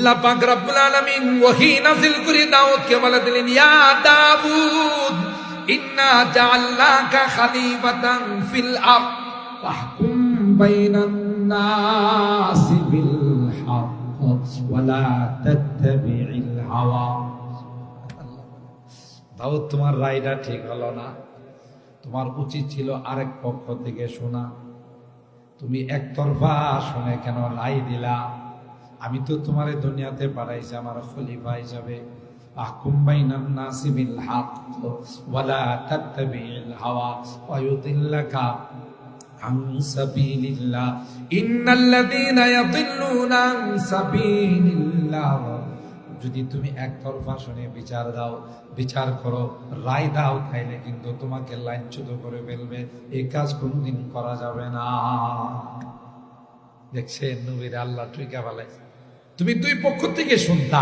আল্লাহ পাক রব্বুল দিলেন ইন্না জাআলনাকা খলিফাতান ফিল আরদ, ফাহকুম বাইনান দাউদ, তোমার রায়টা ঠিক হলো না। তোমার উচিত ছিল আরেক পক্ষ থেকে শোনা। তুমি একতরফা শুনে কেন লাই দিলা? আমি তো তোমার দুনিয়াতে পাঠাইছি আমার খলিফা হিসাবে। হাওয়া যদি তুমি একতরফা শুনে বিচার দাও, বিচার করো, রায় দাও, তাইলে কিন্তু তোমাকে লাঞ্ছিত করে ফেলবে। এই কাজ কোনদিন করা যাবে না। দেখছে নবীর আল্লাহ টুইকা বলে তুমি দুই পক্ষ থেকে শুনতা।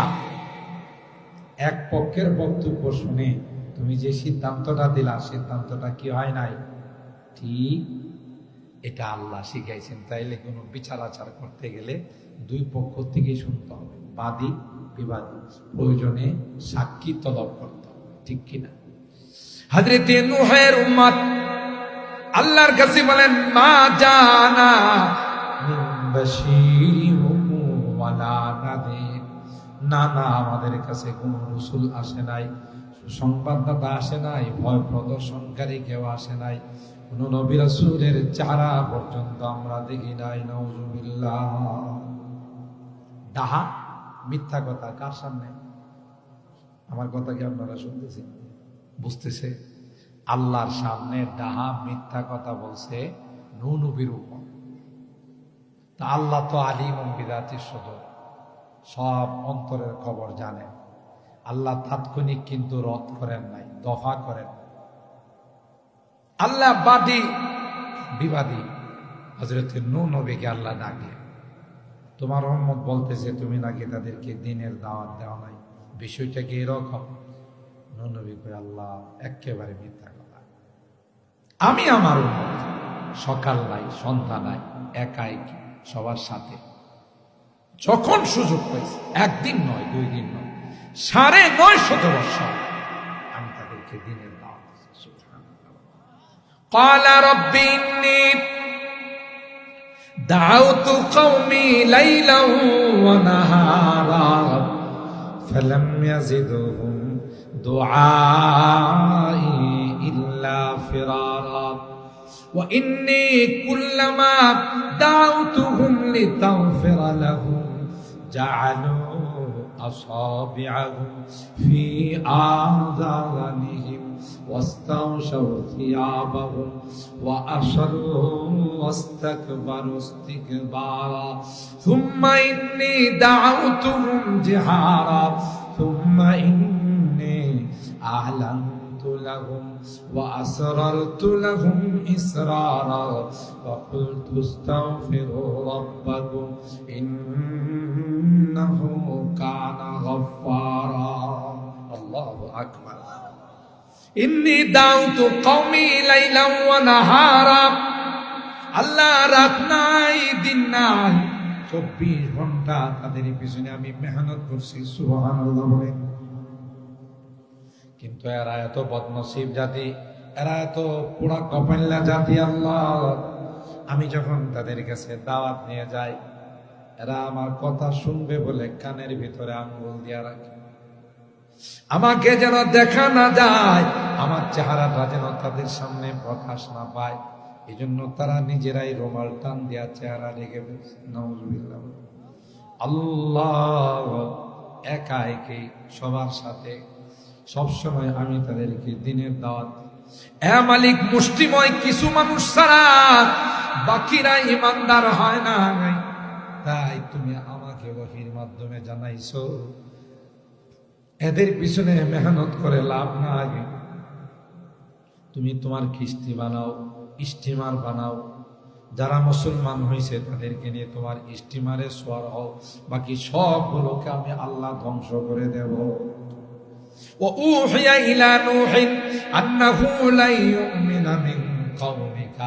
এক পক্ষের বক্তব্য শুনে তুমি যে সিদ্ধান্তটা দিলা, সিদ্ধান্তটা কি হয় নাই? ঠিক, এটা আল্লাহ শিখাইছেন। তাইলে কোনো বিচার আচার করতে গেলে দুই পক্ষ থেকে শুনতে হবে। বাদী, বিবাদী, প্রয়োজনে সাক্ষী তলব করতে হবে। ঠিক কিনা হাজরতে নুহের উম্মত আল্লাহর কাছে বলেন, মা জানা না না, আমাদের কাছে কোন রসুল আসে নাই আসে নাই, ভয় প্রদর্শনকারী কেউ আসে নাই চারা পর্যন্ত আমরা দেখি নাই ডাহা, মিথ্যা কথা, কার সামনে? আমার কথা কি আপনারা শুনতেছেন? বুঝতেছে? আল্লাহর সামনে ডাহা, মিথ্যা কথা বলছে নু নবীর উপর। তা আল্লাহ তো আলিম বিদাতির সদর। সব অন্তরের খবর জানেন আল্লাহ তাৎক্ষণিক কিন্তু রদ করেন নাই, দফা করেন আল্লাহ বাদী, বিবাদী। হজরত নু নবীকে আল্লাহ ডাকলেন। তোমার রহমত বলতেছে, তুমি নাকি তাদেরকে দিনের দাওয়াত দেওয়া নাই। বিষয়টা কি এরকম? নু নবী কই আল্লাহ একেবারে মিথ্যা কথা। আমি আমার সকাল নাই, সন্ধ্যা নাই, একাই সবার সাথে। যখন সুযোগ পাইছি একদিন নয় দুই দিন নয় সাড়ে নয় শত বৎসর আমি তাদেরকে দিনের দাওয়াত দিয়েছি। সুবহানাল্লাহ। قال رب إني دعوت قومي ليلا ونهارا فلم يزدهم دعائي إلا فرارا وإني كلما دعوتهم لتغفر لهم جعلوا أصابعهم في آذانهم واستغشوا ثيابهم وأصروا واستكبروا استكبارا. ثم إني دعوتهم جهارا. ثم إني أعلنت لهم وأسررت لهم إسرارا وقلت استغفروا ربكم إنه كان غفارا الله أكبر إني دعوت قومي ليلا ونهارا আল্লাহ রাত নাই দিন নাই চব্বিশ ঘন্টা তাদের পিছনে আমি মেহনত করছি সুবহান বলেন কিন্তু এরা এত বদনসিব জাতি, এরা এত পুরা কপাল্লা জাতি আল্লাহ। আমি যখন তাদের কাছে দাওয়াত নিয়ে যাই, এরা আমার কথা শুনবে বলে কানের ভিতরে আঙ্গুল দিয়ে রাখে। আমাকে যেন দেখা না যায়, আমার চেহারাটা যেন তাদের সামনে প্রকাশ না পায়। এই জন্য তারা নিজেরাই রোমাল টান দেওয়া চেহারা রেখে ফেলছে আল্লাহ একা একে সবার সাথে সবসময় আমি তাদেরকে দিনের দাওয়াত মালিক, মুষ্টিময় কিছু মানুষ ছাড়া বাকিরা ইমানদার হয় না তাই তুমি আমাকে ওহির মাধ্যমে জানাইছো, এদের পিছনে মেহনত করে লাভ না আগে তুমি তোমার কিস্তি বানাও স্টিমার বানাও। যারা মুসলমান হয়েছে তাদেরকে নিয়ে তোমার স্টিমারে সোয়ার হও। বাকি সবগুলোকে আমি আল্লাহ ধ্বংস করে দেব। وأوحي إلى نوح أنه لن يؤمن من قومك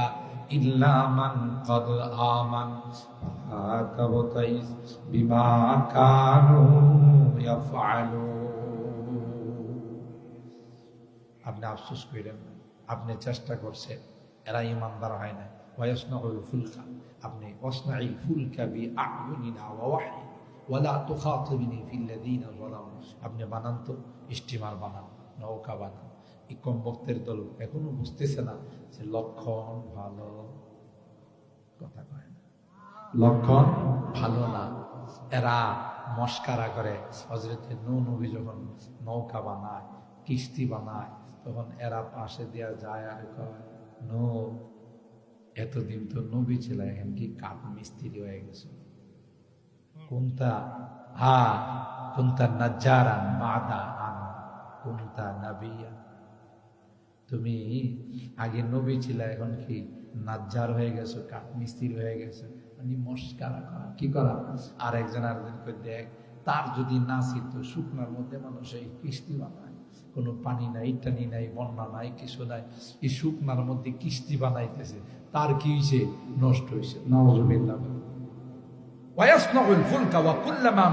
إلا من قد آمن تبتئس بما كانوا يفعلون আপনি আফসোস করেন না। আপনি চেষ্টা করছেন এরা ইমানদার হয় না ওয়াসনাউল ফুলকা আপনি ওয়াসনাই ফুলকা বি আ'য়ুনিনা ওয়া ওয়াহী ওয়ালা তুখাতিবিনি ফিল লাযিনা যালামু। আপনি বানান তো স্টিমার বানান নৌকা বানান। এই কমবক্তের দল এখনও বুঝতেছে না যে লক্ষণ ভালো কথা কয় না। লক্ষণ ভালো না। এরা মস্কারা করে। হজরতে নৌ নবী যখন নৌকা বানায় কিস্তি বানায় তখন এরা পাশে দেওয়া যায় আর কয় নো এতদিন তো নবী ছিল এখন কি কাঠ মিস্ত্রি হয়ে গেছে। কোনটা হা কোনটা নাজারান বাদা আন তুমি আগে নবী ছিল, এখন কি নাজ্জার হয়ে গেছো কাঠ মিস্ত্রি হয়ে গেছে? মানে মস্কারা করা, কি করা? আর একজন আরেকজনকে দেখ, তার যদি না ছিল শুকনার মধ্যে মানুষ এই কিস্তি বানায়। কোনো পানি নাই, টানি নাই, বন্যা নাই, কিছু নাই, এই শুকনার মধ্যে কিস্তি বানাইতেছে। তার কি হয়েছে নষ্ট হয়েছে নওয়াজুবিল্লাহ ওয়াসনাউল ফুলকা ওয়া কুল্লামা